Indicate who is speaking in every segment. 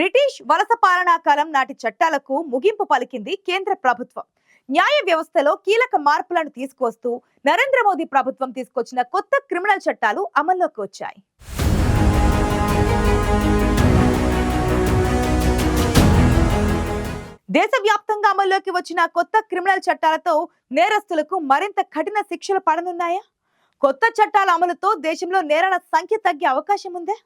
Speaker 1: British వలస పాలనా కాలం నాటి చట్టాలకు ముగింపు పలికింది కేంద్ర ప్రభుత్వం. న్యాయ వ్యవస్థలో కీలక మార్పులను తీసుకొస్తూ నరేంద్ర మోదీ ప్రభుత్వం తీసుకొచ్చిన కొత్త క్రిమినల్ చట్టాలు అమల్లోకి వచ్చాయి. దేశవ్యాప్తంగా అమల్లోకి వచ్చిన కొత్త క్రిమినల్ చట్టాలతో నేరస్తులకు మరింత కఠిన శిక్షలు పడనున్నాయా? కొత్త చట్టాల అమలుతో దేశంలో నేరాల సంఖ్య తగ్గే అవకాశం ఉందే?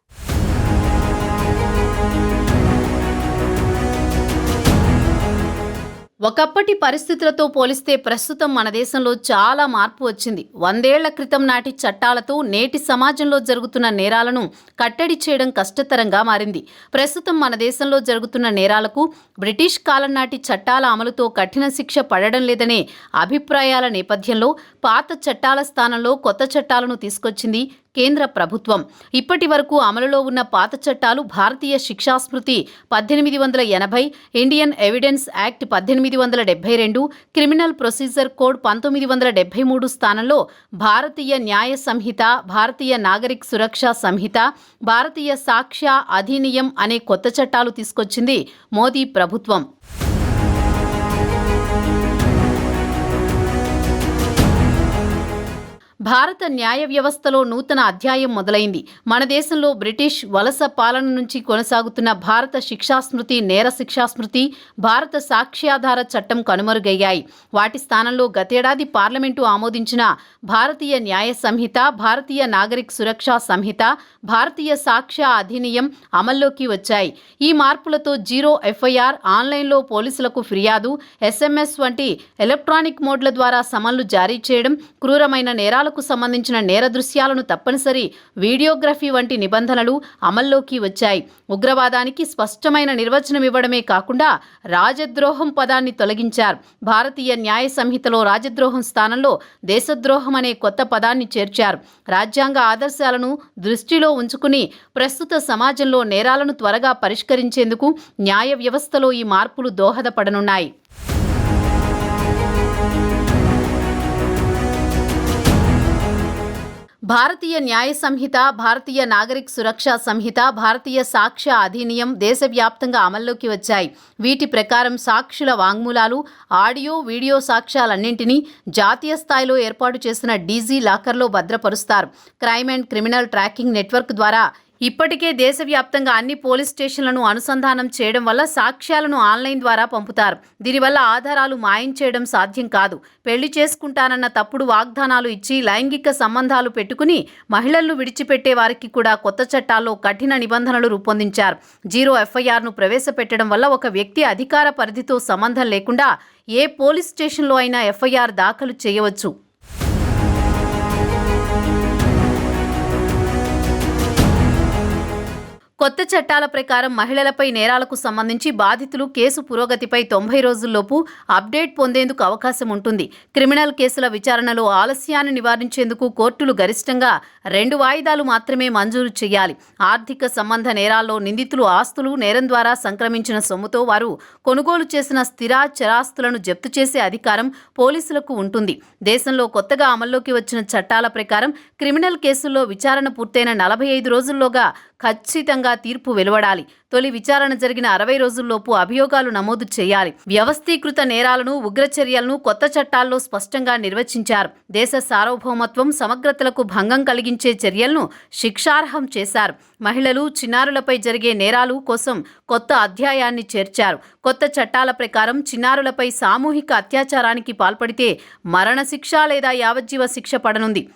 Speaker 2: ఒకప్పటి పరిస్థితులతో పోలిస్తే ప్రస్తుతం మన దేశంలో చాలా మార్పు వచ్చింది. వందేళ్ళ క్రితం నాటి చట్టాలతో నేటి సమాజంలో జరుగుతున్న నేరాలను కట్టడి చేయడం కష్టతరంగా మారింది. ప్రస్తుతం మన దేశంలో జరుగుతున్న నేరాలకు బ్రిటిష్ కాలం నాటి చట్టాల అమలుతో కఠిన శిక్ష పడడం లేదనే అభిప్రాయాల నేపథ్యంలో పాత చట్టాల స్థానంలో కొత్త చట్టాలను తీసుకొచ్చింది కేంద్ర ప్రభుత్వం. ఇప్పటి వరకు అమలులో ఉన్న పాత చట్టాలు భారతీయ శిక్షాస్మృతి పద్దెనిమిది వందల ఎనభై ఇండియన్ ఎవిడెన్స్ యాక్ట్ పద్దెనిమిది వందల డెబ్బై రెండు క్రిమినల్ ప్రొసీజర్ కోడ్ పంతొమ్మిది వందల డెబ్బై మూడు స్థానంలో భారతీయ న్యాయ సంహిత భారతీయ నాగరిక్ సురక్ష సంహిత భారతీయ సాక్ష్య అధినియం అనే కొత్త చట్టాలు తీసుకొచ్చింది మోదీ ప్రభుత్వం. భారత న్యాయ వ్యవస్థలో నూతన అధ్యాయం మొదలైంది. మన దేశంలో బ్రిటిష్ వలస పాలన నుంచి కొనసాగుతున్న భారత శిక్షాస్మృతి నేర శిక్షాస్మృతి భారత సాక్ష్యాధార చట్టం కనుమరుగయ్యాయి. వాటి స్థానంలో గతేడాది పార్లమెంటు ఆమోదించిన భారతీయ న్యాయ సంహిత భారతీయ నాగరిక్ సురక్ష సంహిత భారతీయ సాక్ష్య అధినియం అమల్లోకి వచ్చాయి. ఈ మార్పులతో జీరో ఎఫ్ఐఆర్ ఆన్లైన్లో పోలీసులకు ఫిర్యాదు ఎస్ఎంఎస్ వంటి ఎలక్ట్రానిక్ మోడ్ల ద్వారా సమన్లు జారీ చేయడం క్రూరమైన నేరాలకు సంబంధించిన నేర దృశ్యాలను తప్పనిసరి వీడియోగ్రఫీ వంటి నిబంధనలు అమల్లోకి వచ్చాయి. ఉగ్రవాదానికి స్పష్టమైన నిర్వచనం ఇవ్వడమే కాకుండా రాజద్రోహం పదాన్ని తొలగించారు. భారతీయ న్యాయ సంహితలో రాజద్రోహం స్థానంలో దేశద్రోహం అనే కొత్త పదాన్ని చేర్చారు. రాజ్యాంగ ఆదర్శాలను దృష్టిలో ఉంచుకుని ప్రస్తుత సమాజంలో నేరాలను త్వరగా పరిష్కరించేందుకు న్యాయ వ్యవస్థలో ఈ మార్పులు దోహదపడనున్నాయి. భారతీయ న్యాయ సంహిత భారతీయ నాగరిక్ సురక్ష సంహిత భారతీయ సాక్ష్య అధినియం దేశవ్యాప్తంగా అమల్లోకి వచ్చాయి. వీటి ప్రకారం సాక్షుల వాంగ్మూలాలు ఆడియో వీడియో సాక్ష్యాలన్నింటినీ జాతీయ స్థాయిలో ఏర్పాటు చేసిన డీజీ లాకర్లో భద్రపరుస్తారు. Crime and criminal tracking network ద్వారా ఇప్పటికే దేశవ్యాప్తంగా అన్ని పోలీస్ స్టేషన్లను అనుసంధానం చేయడం వల్ల సాక్ష్యాలను ఆన్లైన్ ద్వారా పంపుతారు. దీనివల్ల ఆధారాలు మాయం చేయడం సాధ్యం కాదు. పెళ్ళి చేసుకుంటానన్న తప్పుడు వాగ్దానాలు ఇచ్చి లైంగిక సంబంధాలు పెట్టుకుని మహిళలను విడిచిపెట్టే వారికి కూడా కొత్త చట్టాల్లో కఠిన నిబంధనలు రూపొందించారు. జీరో ఎఫ్ఐఆర్ను ప్రవేశపెట్టడం వల్ల ఒక వ్యక్తి అధికార పరిధితో సంబంధం లేకుండా ఏ పోలీస్ స్టేషన్లో అయినా ఎఫ్ఐఆర్ దాఖలు చేయవచ్చు. కొత్త చట్టాల ప్రకారం మహిళలపై నేరాలకు సంబంధించి బాధితులు కేసు పురోగతిపై తొంభై రోజుల్లోపు అప్డేట్ పొందేందుకు అవకాశం ఉంటుంది. క్రిమినల్ కేసుల విచారణలో ఆలస్యాన్ని నివారించేందుకు కోర్టులు గరిష్టంగా రెండు వాయిదాలు మాత్రమే మంజూరు చేయాలి. ఆర్థిక సంబంధ నేరాల్లో నిందితులు ఆస్తులు నేరం ద్వారా సంక్రమించిన సొమ్ముతో వారు కొనుగోలు చేసిన స్థిర చరాస్తులను జప్తు చేసే అధికారం పోలీసులకు ఉంటుంది. దేశంలో కొత్తగా అమల్లోకి వచ్చిన చట్టాల ప్రకారం క్రిమినల్ కేసుల్లో విచారణ పూర్తయిన నలభై ఐదు రోజుల్లోగా ఖచ్చితంగా తీర్పు వెలువడాలి. తొలి విచారణ జరిగిన అరవై రోజుల్లోపు అభియోగాలు నమోదు చేయాలి. వ్యవస్థీకృత నేరాలను ఉగ్రచర్యలను కొత్త చట్టాల్లో స్పష్టంగా నిర్వచించారు. దేశ సార్వభౌమత్వం సమగ్రతలకు భంగం కలిగించే చర్యలను శిక్షార్హం చేశారు. మహిళలు చిన్నారులపై జరిగే నేరాలు కోసం కొత్త అధ్యాయాన్ని చేర్చారు. కొత్త చట్టాల ప్రకారం చిన్నారులపై సామూహిక అత్యాచారానికి పాల్పడితే మరణశిక్ష లేదా యావజ్జీవ శిక్ష పడనుంది.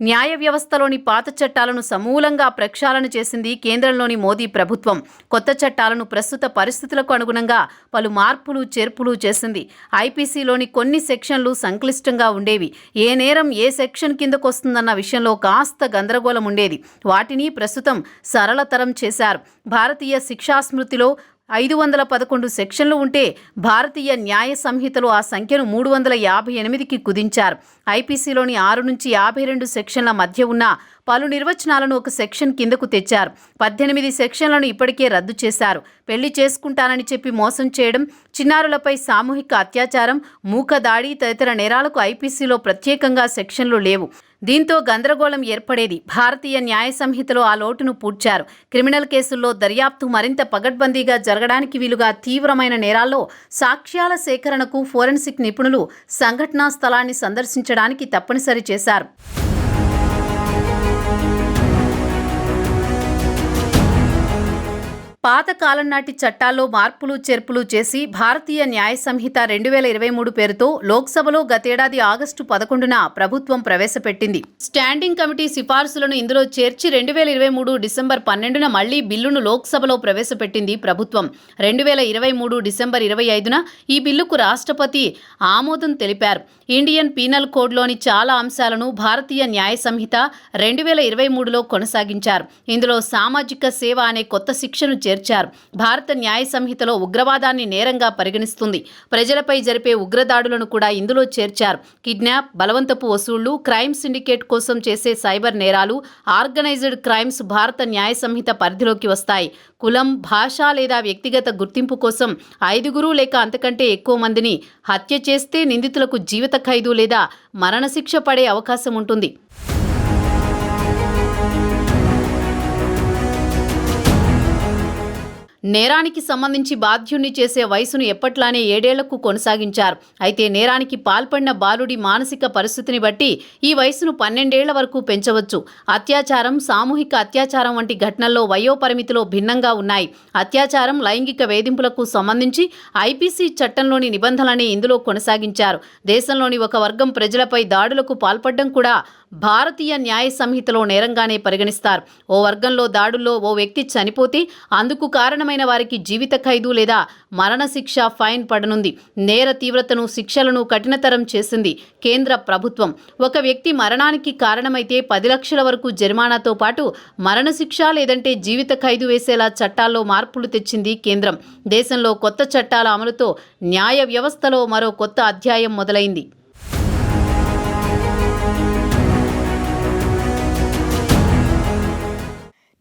Speaker 2: న్యాయ వ్యవస్థలోని పాత చట్టాలను సమూలంగా ప్రక్షాళన చేసింది కేంద్రంలోని మోదీ ప్రభుత్వం. కొత్త చట్టాలను ప్రస్తుత పరిస్థితులకు అనుగుణంగా పలు మార్పులు చేర్పులు చేసింది. ఐపీసీలోని కొన్ని సెక్షన్లు సంక్లిష్టంగా ఉండేవి. ఏ నేరం ఏ సెక్షన్ కిందకు వస్తుందన్న విషయంలో కాస్త గందరగోళం ఉండేది. వాటిని ప్రస్తుతం సరళతరం చేశారు. భారతీయ శిక్షాస్మృతిలో ఐదు వందల పదకొండు సెక్షన్లు ఉంటే భారతీయ న్యాయ సంహితలో ఆ సంఖ్యను మూడు వందల యాభై ఎనిమిదికి కుదించారు. ఐపీసీలోని ఆరు నుంచి యాభై రెండు సెక్షన్ల మధ్య ఉన్న పలు నిర్వచనాలను ఒక సెక్షన్ కిందకు తెచ్చారు. పద్దెనిమిది సెక్షన్లను ఇప్పటికే రద్దు చేశారు. పెళ్ళి చేసుకుంటానని చెప్పి మోసం చేయడం చిన్నారులపై సామూహిక అత్యాచారం మూక దాడి తదితర నేరాలకు ఐపీసీలో ప్రత్యేకంగా సెక్షన్లు లేవు. దీంతో గందరగోళం ఏర్పడేది. భారతీయ న్యాయ సంహితలో ఆ లోటును పూడ్చారు. క్రిమినల్ కేసుల్లో దర్యాప్తు మరింత పగడ్బందీగా జరగడానికి వీలుగా తీవ్రమైన నేరాల్లో సాక్ష్యాల సేకరణకు ఫోరెన్సిక్ నిపుణులు సంఘటనా స్థలాన్ని సందర్శించడానికి తప్పనిసరి చేశారు. పాతకాలం నాటి చట్టాల్లో మార్పులు చేర్పులు చేసి భారతీయ న్యాయ సంహిత రెండు వేల ఇరవై మూడు పేరుతో లోక్సభలో గతేడాది ఆగస్టు పదకొండున ప్రభుత్వం ప్రవేశపెట్టింది. స్టాండింగ్ కమిటీ సిఫార్సులను ఇందులో చేర్చి రెండు వేల ఇరవై మూడు డిసెంబర్ పన్నెండున మళ్ళీ బిల్లును లోక్సభలో ప్రవేశపెట్టింది ప్రభుత్వం. రెండు వేల ఇరవై మూడు డిసెంబర్ ఇరవై ఐదున ఈ బిల్లుకు రాష్ట్రపతి ఆమోదం తెలిపారు. ఇండియన్ పీనల్ కోడ్లోని చాలా అంశాలను భారతీయ న్యాయ సంహిత రెండు వేల ఇరవై మూడులో కొనసాగించారు. ఇందులో సామాజిక సేవ అనే కొత్త శిక్షను చేర్చారు. భారత న్యాయ సంహితలో ఉగ్రవాదాన్ని నేరంగా పరిగణిస్తుంది. ప్రజలపై జరిపే ఉగ్రదాడులను కూడా ఇందులో చేర్చారు. కిడ్నాప్ బలవంతపు వసూళ్ళు క్రైమ్ సిండికేట్ కోసం చేసే సైబర్ నేరాలు ఆర్గనైజ్డ్ క్రైమ్స్ భారత న్యాయ సంహిత పరిధిలోకి వస్తాయి. కులం భాష లేదా వ్యక్తిగత గుర్తింపు కోసం ఐదుగురు లేక అంతకంటే ఎక్కువ మందిని హత్య చేస్తే నిందితులకు జీవిత ఖైదు లేదా మరణశిక్ష పడే అవకాశం ఉంటుంది. నేరానికి సంబంధించి బాధ్యుణ్ణి చేసే వయసును ఎప్పట్లానే ఏడేళ్ళకు కొనసాగించారు. అయితే నేరానికి పాల్పడిన బాలుడి మానసిక పరిస్థితిని బట్టి ఈ వయసును పన్నెండేళ్ళ వరకు పెంచవచ్చు. అత్యాచారం సామూహిక అత్యాచారం వంటి ఘటనల్లో వయోపరిమితిలో భిన్నంగా ఉన్నాయి. అత్యాచారం లైంగిక వేధింపులకు సంబంధించి ఐపీసీ చట్టంలోని నిబంధనలని ఇందులో కొనసాగించారు. దేశంలోని ఒక వర్గం ప్రజలపై దాడులకు పాల్పడడం కూడా భారతీయ న్యాయ సంహితలో నేరంగానే పరిగణిస్తారు. ఓ వర్గంలో దాడుల్లో ఓ వ్యక్తి చనిపోతే అందుకు కారణమైన వారికి జీవిత ఖైదు లేదా మరణశిక్ష ఫైన్ పడనుంది. నేర తీవ్రతను శిక్షలను కఠినతరం చేసింది కేంద్ర ప్రభుత్వం. ఒక వ్యక్తి మరణానికి కారణమైతే పది లక్షల వరకు జరిమానాతో పాటు మరణశిక్ష లేదంటే జీవిత ఖైదు వేసేలా చట్టాల్లో మార్పులు తెచ్చింది కేంద్రం. దేశంలో కొత్త చట్టాల అమలుతో న్యాయ వ్యవస్థలో మరో కొత్త అధ్యాయం మొదలైంది.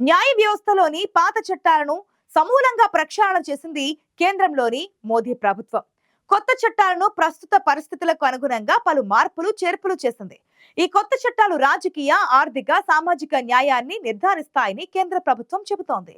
Speaker 1: న్యాయ వ్యవస్థలోని పాత చట్టాలను సమూలంగా ప్రక్షాళన చేసింది కేంద్రంలోని మోదీ ప్రభుత్వం. కొత్త చట్టాలను ప్రస్తుత పరిస్థితులకు అనుగుణంగా పలు మార్పులు చేర్పులు చేసింది. ఈ కొత్త చట్టాలు రాజకీయ ఆర్థిక సామాజిక న్యాయాన్ని నిర్ధారిస్తాయని కేంద్ర ప్రభుత్వం చెబుతోంది.